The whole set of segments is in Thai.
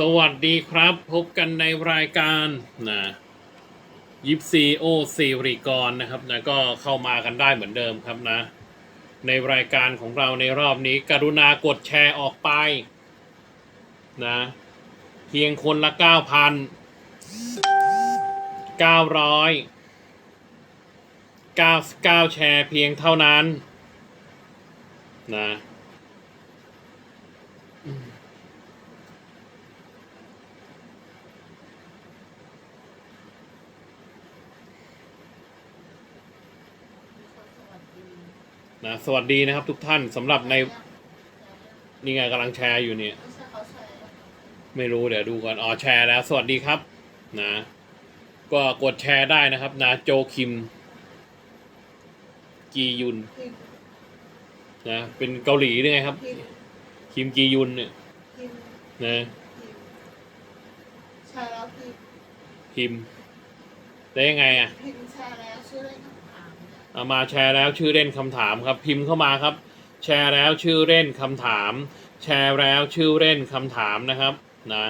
สวัสดีครับ พบกันในรายการนะยิปซีโอซีริกรนะครับนะก็เข้ามากันได้เหมือนเดิมครับนะ ในรายการของเราในรอบนี้ กรุณากดแชร์ออกไปนะเพียงคนละ 9,000 900 99 แชร์เพียงเท่านั้นนะ นะสวัสดีนะครับทุกท่านสำหรับในนี่ไงกำลังแชร์อยู่เนี่ยไม่ใช่เขาใช้ไม่รู้เดี๋ยวดูก่อนอ๋อแชร์แล้ว สวัสดีครับ นะ ก็กดแชร์ได้นะครับ นะโจคิม กียุนพิมพ์นะเป็นเกาหลีด้วยไงครับพิมพ์คิมกียุนเนี่ยพิมพ์นะพิมพ์ใช่แล้วพิมพ์พิมพ์ได้ยังไงอะพิมพ์แชร์แล้วชื่อเล่นคำถามเนี่ยเอา มาแชร์แล้วชื่อเล่นคำถามครับพิมพ์เข้ามาครับ แชร์แล้วชื่อเล่นคำถาม แชร์แล้วชื่อเล่นคำถามนะครับนะ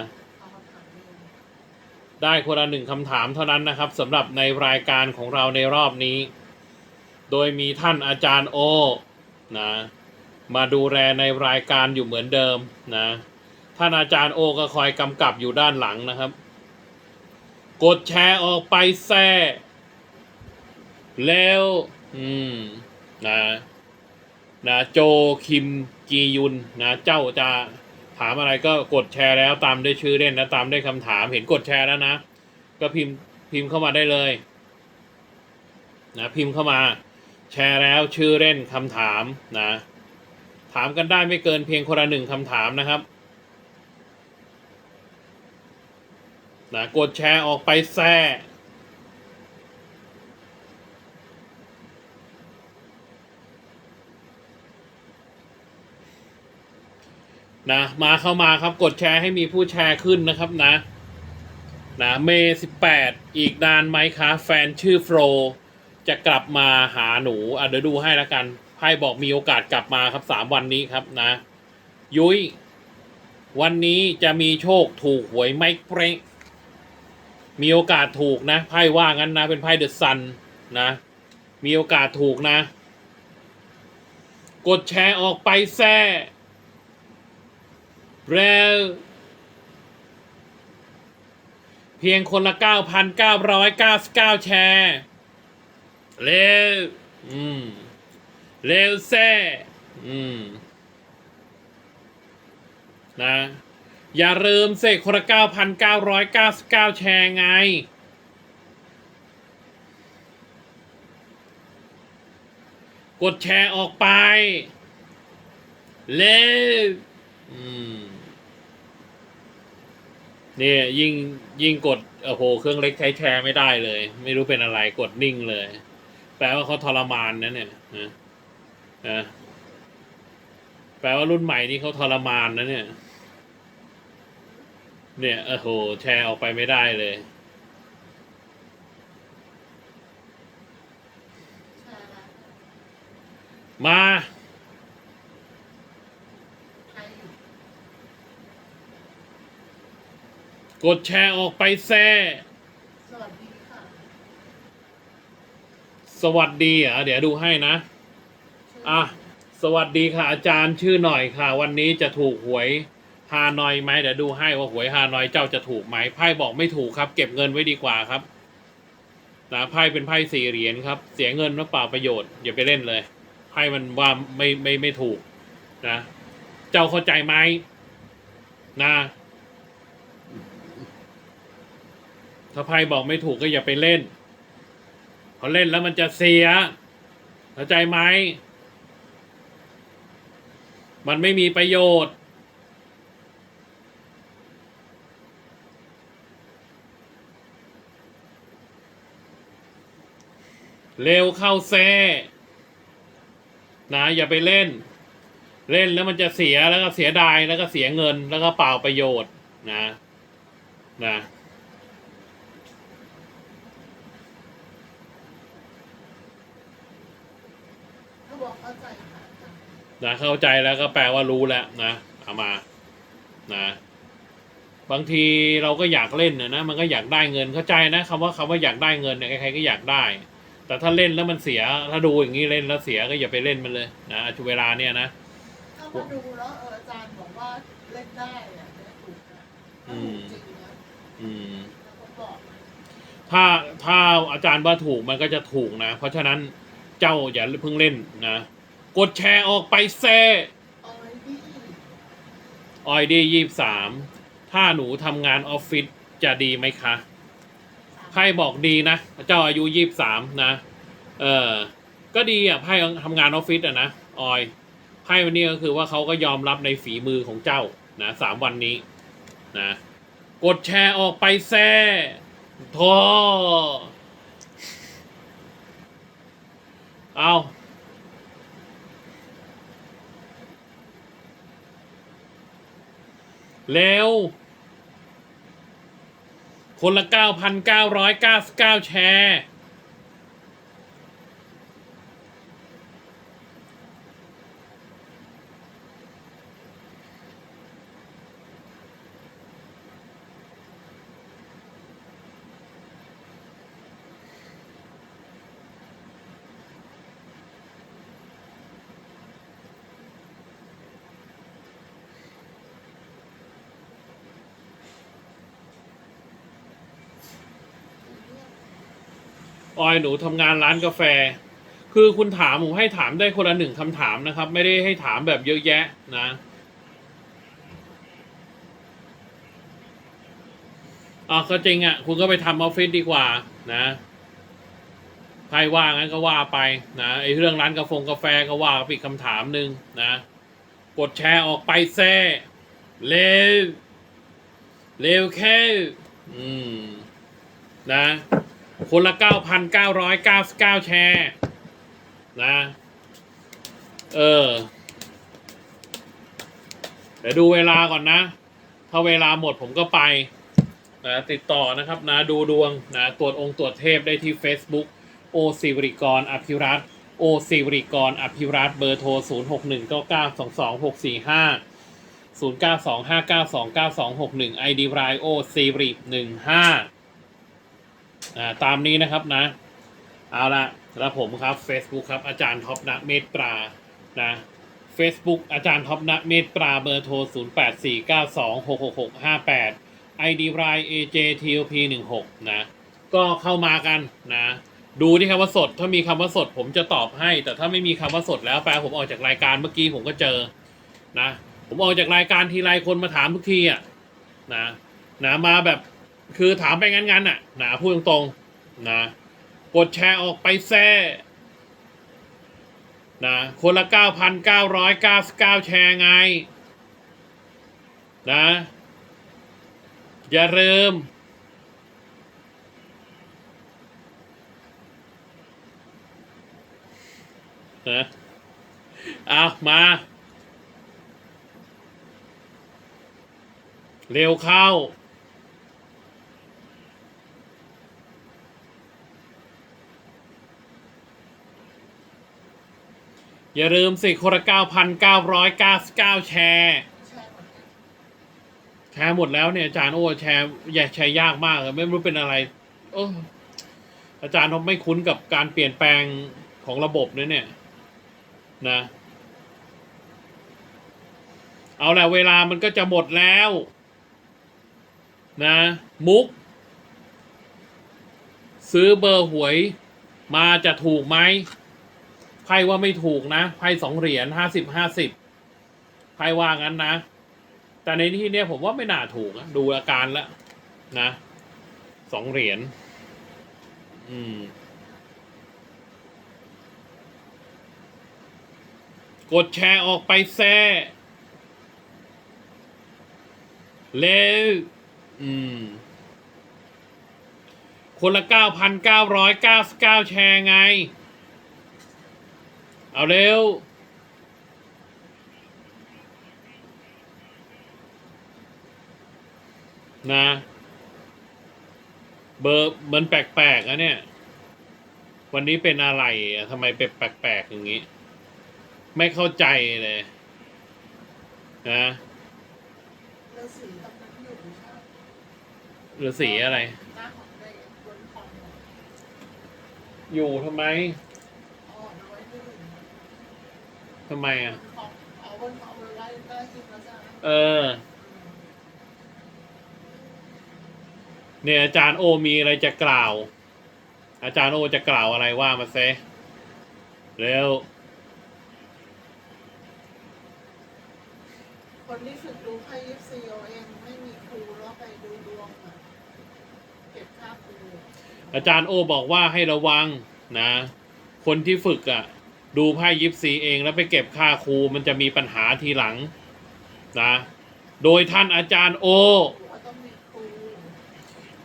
ได้คนละหนึ่งคำถามเท่านั้นนะครับสำหรับในรายการของเราในรอบนี้ โดยมีท่านอาจารย์โอนะมาดูแลในรายการอยู่เหมือนเดิมนะท่านอาจารย์โอก็คอยกำกับอยู่ด้านหลังนะครับ กดแชร์ออกไปแซ่ แล้ว อืม นะนะโจคิมกียุนนะ เจ้าจะถามอะไรก็กดแชร์แล้วตามด้วยชื่อเล่นนะตามด้วยคำถามเห็นกดแชร์แล้วนะ ก็พิมพ์พิมพ์เข้ามาได้เลย นะพิมพ์เข้ามา แชร์แล้วชื่อเล่นคำถามนะ ถามกันได้ไม่เกินเพียงคนละหนึ่งคำถามนะครับนะกดแชร์ออกไปแซ่ นะมาเข้ามาครับกดแชร์ให้มีผู้แชร์ขึ้นนะครับนะนะเมย์สิบแปดอีกนานไหมคะ แฟนชื่อโฟจะกลับมาหาหนูอะเดี๋ยวดูให้แล้วกันไพ่บอกมีโอกาสกลับมาครับสามวันนี้ครับนะ ยุ้ยวันนี้จะมีโชคถูกหวยไม่เปรงมีโอกาสถูกนะไพ่ว่างั้นนะ เป็นไพ่เดอะซันนะ มีโอกาสถูกนะ กดแชร์ออกไปแซ่ แล้ว เพียงคนละ 9,999 แชร์เร็วอืมเร็วแซ่อืมนะ อย่าลืมเสกคนละ9,999 แชร์ไงกดแชร์ออกไป เร็ว เนี่ยยิ่งยิ่งกดโอ้โหเครื่องเล็กใช้แชร์ไม่ได้เลย ไม่รู้เป็นอะไรกดนิ่งเลย แปลว่าเขาทรมานนะเนี่ยนะนะแปลว่ารุ่นใหม่นี่เขาทรมานนะเนี่ย เนี่ยโอ้โห แชร์ออกไปไม่ได้เลยแชร์แล้วมา ใครอยู่ กดแชร์ออกไปแซ่สวัสดีค่ะสวัสดีเหรอะเดี๋ยวดูให้นะชื่อะ สวัสดีค่ะ อาจารย์ชื่อหน่อยค่ะ วันนี้จะถูกหวยฮานอยไหมเดี๋ยวดูให้ว่าหวยฮานอยเจ้าจะถูกไหมไพ่บอกไม่ถูกครับ เก็บเงินไว้ดีกว่าครับนะไพ่เป็นไพ่สี่เหรียญครับ เสียเงินแล้วเปล่าประโยชน์อย่าไปเล่นเลยไพ่มันว่าไม่ไม่ไม่ถูกนะ เจ้าเข้าใจไหมนะ ถ้าไพ่บอกไม่ถูกก็อย่าไปเล่นพอเล่นแล้วมันจะเสียเข้าใจไหมมันไม่มีประโยชน์ เร็วเข้าแซ่นะอย่าไปเล่น เล่นแล้วมันจะเสียแล้วก็เสียดายแล้วก็เสียเงินแล้วก็เปล่าประโยชน์นะ นะ เขาบอกเข้าใจค่ะอาจารย์นะเข้าใจแล้วก็แปลว่ารู้แล้วนะเอามานะบางทีเราก็อยากเล่นนะนะมันก็อยากได้เงินเข้าใจนะคำว่าคำว่าอยากได้เงินเนี่ยใครๆก็อยากได้ แต่ถ้าเล่นแล้วมันเสีย ถ้าดูอย่างนี้เล่นแล้วเสียก็อย่าไปเล่นมันเลยนะเวลาเนี่ยนะถ้ามาดูแล้วเอออาจารย์บอกว่าเล่นได้อะเนี่ยถูกนะถ้าถูกจริงนะอืมแล้วก็บอกนะถ้าถ้าอาจารย์ว่าถูกมันก็จะถูกนะ เพราะฉะนั้น เจ้าอย่าเพิ่งเล่นนะ กดแชร์ออกไปแซ่ออยดี้ออยดียี่สามถ้าหนูทำงานออฟฟิศจะดีไหมคะไพ่บอกดีนะ เจ้าอายุยี่สามนะ เออก็ดีอะไพ่ทำงานออฟฟิศอะนะออยไพ่วันนี้ก็คือว่าเขาก็ยอมรับในฝีมือของเจ้านะสามวันนี้นะ กดแชร์ออกไปแซ่โท เอาเร็ว คนละ 9,999 แชร์ ออยหนูทำงานร้านกาแฟ คือคุณถามผมให้ถามได้คนละหนึ่งคำถามนะครับ ไม่ได้ให้ถามแบบเยอะแยะนะอะก็จริงอะ คุณก็ไปทำออฟฟิศดีกว่านะใครว่างั้นก็ว่าไปนะไอ้เรื่องร้านกาแฟกาแฟก็ว่าไปอีกคำถามหนึ่งนะ กดแชร์ออกไปแซ่เร็วเร็วแค่ อืม นะ คนละ 9,999 แชร์ นะ เออ เดี๋ยวดูเวลาก่อนนะ ถ้าเวลาหมดผมก็ไป นะติดต่อนะครับนะ ดูดวงนะตรวจองค์ตรวจเทพได้ที่ Facebook โอสิวริกรอภิรัตโอสิวริกรอภิรัตเบอร์โทร 0 6 1 9 9 2 2 6 4 5 0 9 2 5 9 2 9 2 6 1 ID รายโอสิริ15อ่า ตามนี้นะครับนะ เอาละแล้วผมครับ Facebook ครับอาจารย์ท็อปนะเมตตรานะ Facebook อาจารย์ท็อปนะเมตตราเบอร์โทร 0 8 4 9 2 6 6 6 5 8 ID ราย AJTOP 1 6นะก็เข้ามากันนะ ดูที่คำว่าสดถ้ามีคำว่าสดผมจะตอบให้ แต่ถ้าไม่มีคำว่าสดแล้วแปลผมออกจากรายการเมื่อกี้ผมก็เจอนะ ผมออกจากรายการทีไรคนมาถามทุกทีอะนะนะมาแบบ คือถามไปงั้นๆน่ะนะพูดตรงๆนะกดแชร์ออกไปแซ่นะคนละ 9,999 แชร์ไง นะ อย่าลืมนะเอามา เร็วเข้า อย่าลืมสิคนละ9,999แชร์แชร์หมดเลยแชร์หมดแล้วเนี่ยอาจารย์โอ้แชร์อย่าแชร์ยากมากเลยไม่รู้เป็นอะไรโอ้อาจารย์เขาไม่คุ้นกับการเปลี่ยนแปลงของระบบเนี่ยเนี่ยนะ เอาแหละเวลามันก็จะหมดแล้ว นะ มุก ซื้อเบอร์หวยมาจะถูกไหม ไพ่ว่าไม่ถูกนะไพ่สองเหรียญห้าสิบห้าสิบไพ่ว่างั้นนะ แต่ในที่เนี้ยผมว่าไม่น่าถูกนะดูอาการแล้วนะสองเหรียญอืมกดแชร์ออกไปแซ่เร็วอืม คนละ9,999แชร์ไง เอาเร็ว นะ เบอร์มันแปลกๆอะเนี่ย วันนี้เป็นอะไรอะทำไมเป็นแปลกๆอย่างนี้ ไม่เข้าใจเลย นะแล้วสีตรงนั้นอยู่ไม่ใช่หรือสีอะไรหน้าของในบนคอมอะอยู่ทำไม อ๋อเอาไว้ที่อื่น ทำไมอะของเอาบนเอาไว้ไว้ใต้ที่เขาจะเออ เนี่ยอาจารย์โอมีอะไรจะกล่าว อาจารย์โอจะกล่าวอะไรว่ามาเซเร็ว คนที่ฝึกดูไพ่ยิปซีเอาเองไม่มีครูแล้วไปดูดวงอะเก็บค่าครูอาจารย์โอบอกว่าให้ระวังนะ คนที่ฝึกอะ่ะ ดูไพ่ยิปซีเองแล้วไปเก็บค่าครูมันจะมีปัญหาทีหลังนะโดยท่านอาจารย์โอ้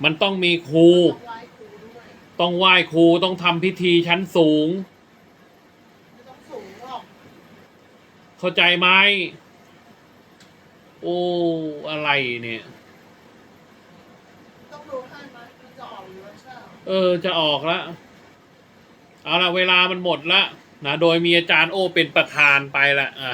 มันต้องมีครูต้องไหว้ครู ต้องไหว้ครูต้องทำพิธีชั้นสูง เข้าใจไหมโอ้อะไรเนี่ยเออจะออกแล้วเอาละเวลามันหมดละ นะโดยมีอาจารย์โอเป็นประธานไปละอะ